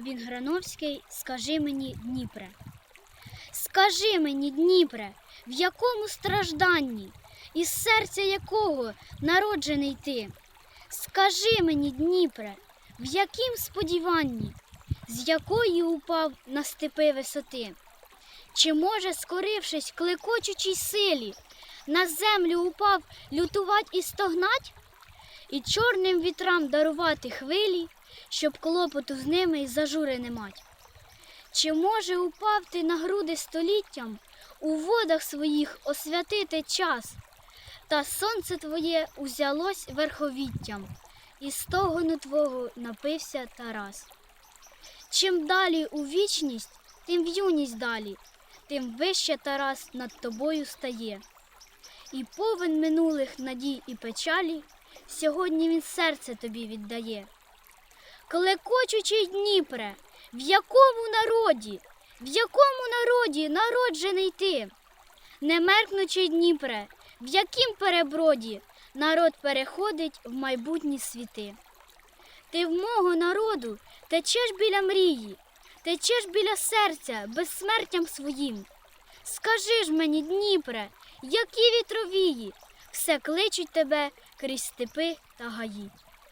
він Грановський, скажи мені, Дніпре. Скажи мені, Дніпре, в якому стражданні, із серця якого народжений ти? Скажи мені, Дніпре, в яким сподіванні, з якої упав на степи висоти? Чи може, скорившись клекочучій силі, на землю упав лютувать і стогнать? І чорним вітрам дарувати хвилі, щоб клопоту з ними й зажури не мать? Чи може упав ти на груди століттям, у водах своїх освятити час, та сонце твоє узялось верховіттям, і стогону твого напився Тарас. Чим далі у вічність, тим в юність далі, тим вище Тарас над тобою стає. І повен минулих надій і печалі, сьогодні він серце тобі віддає. Клекочучий Дніпре, в якому народі, в якому народі народжений ти? Не меркнучий Дніпре, в яким переброді народ переходить в майбутні світи. Ти в мого народу течеш біля мрії, течеш біля серця безсмертям своїм. Скажи ж мені, Дніпре, які вітровії, все кличуть тебе крізь степи та гаї.